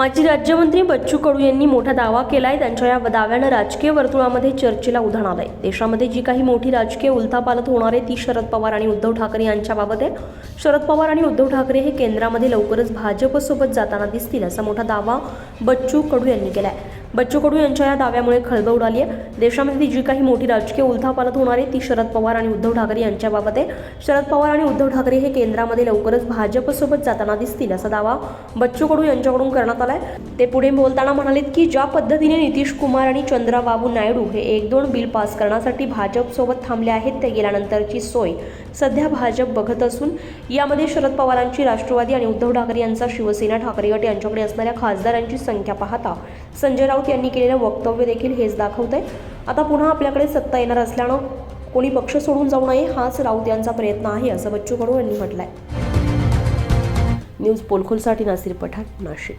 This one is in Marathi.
माजी राज्यमंत्री बच्चू कडू यांनी मोठा दावा केलाय. त्यांच्या या दाव्यानं राजकीय वर्तुळामध्ये चर्चेला उधाण आलंय. देशामध्ये जी काही मोठी राजकीय उलथापालत होणार आहे ती शरद पवार आणि उद्धव ठाकरे यांच्याबाबत आहे. शरद पवार आणि उद्धव ठाकरे हे केंद्रामध्ये लवकरच भाजपसोबत जाताना दिसतील असा मोठा दावा बच्चू कडू यांनी केलाय. बच्चू कडू यांच्या या दाव्यामुळे खळबळ उडाली आहे देशामध्ये जी काही मोठी राजकीय उलथापालत होणार आहे ती शरद पवार आणि उद्धव ठाकरे यांच्याबाबत आहे शरद पवार आणि उद्धव ठाकरे हे केंद्रामध्ये लवकरच भाजपसोबत जाताना दिसतील असा दावा बच्चू कडू यांच्याकडून करण्यात आलाय. ते पुढे बोलताना म्हणालेत की ज्या पद्धतीने नितीश कुमार आणि चंद्राबाबू नायडू हे एक दोन बिल पास करण्यासाठी भाजपसोबत थांबले आहेत ते गेल्यानंतरची सोय सध्या भाजप बघत असून यामध्ये शरद पवारांची राष्ट्रवादी आणि उद्धव ठाकरे यांचा शिवसेना ठाकरे गट यांच्याकडे असणाऱ्या खासदारांची संख्या पाहता संजय राऊत यांनी केलेलं वक्तव्य देखील हेच दाखवत आहे आता पुन्हा आपल्याकडे सत्ता येणार असल्यानं कोणी पक्ष सोडून जाऊ नये हाच राऊत यांचा प्रयत्न आहे असं बच्चू कडू यांनी म्हटलंय. न्यूज पोलखोलसाठी नासिर पठाण नाशिक.